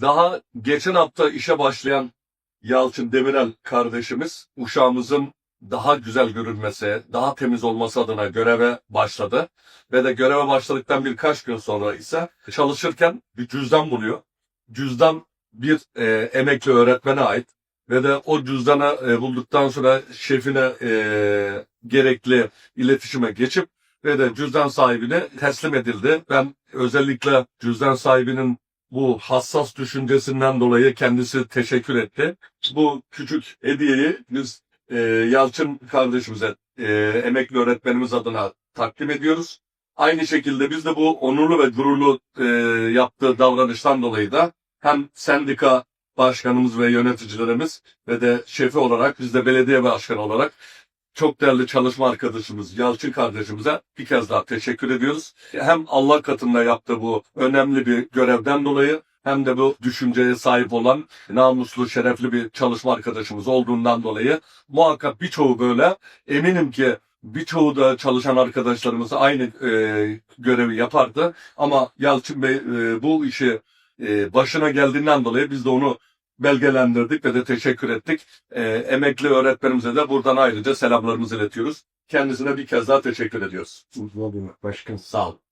Daha geçen hafta işe başlayan Yalçın Demirel kardeşimiz uşağımızın daha güzel görünmesi, daha temiz olması adına göreve başladı. Ve de göreve başladıktan birkaç gün sonra ise çalışırken bir cüzdan buluyor. Cüzdan bir e, emekli öğretmene ait ve de o cüzdanı e, bulduktan sonra şefine e, gerekli iletişime geçip ve de cüzdan sahibine teslim edildi. Ben özellikle cüzdan sahibinin bu hassas düşüncesinden dolayı kendisi teşekkür etti. Bu küçük hediyeyi biz e, Yalçın kardeşimize, e, emekli öğretmenimiz adına takdim ediyoruz. Aynı şekilde biz de bu onurlu ve gururlu e, yaptığı davranıştan dolayı da hem sendika başkanımız ve yöneticilerimiz ve de şefi olarak biz de belediye başkanı olarak çok değerli çalışma arkadaşımız Yalçın kardeşimize bir kez daha teşekkür ediyoruz. Hem Allah katında yaptığı bu önemli bir görevden dolayı hem de bu düşünceye sahip olan namuslu, şerefli bir çalışma arkadaşımız olduğundan dolayı muhakkak birçoğu böyle. Eminim ki birçoğu da çalışan arkadaşlarımız aynı e, görevi yapardı. Ama Yalçın Bey e, bu işi e, başına geldiğinden dolayı biz de onu belgelendirdik ve de teşekkür ettik. E, emekli öğretmenimize de buradan ayrıca selamlarımızı iletiyoruz. Kendisine bir kez daha teşekkür ediyoruz. Başkan. Sağ olun.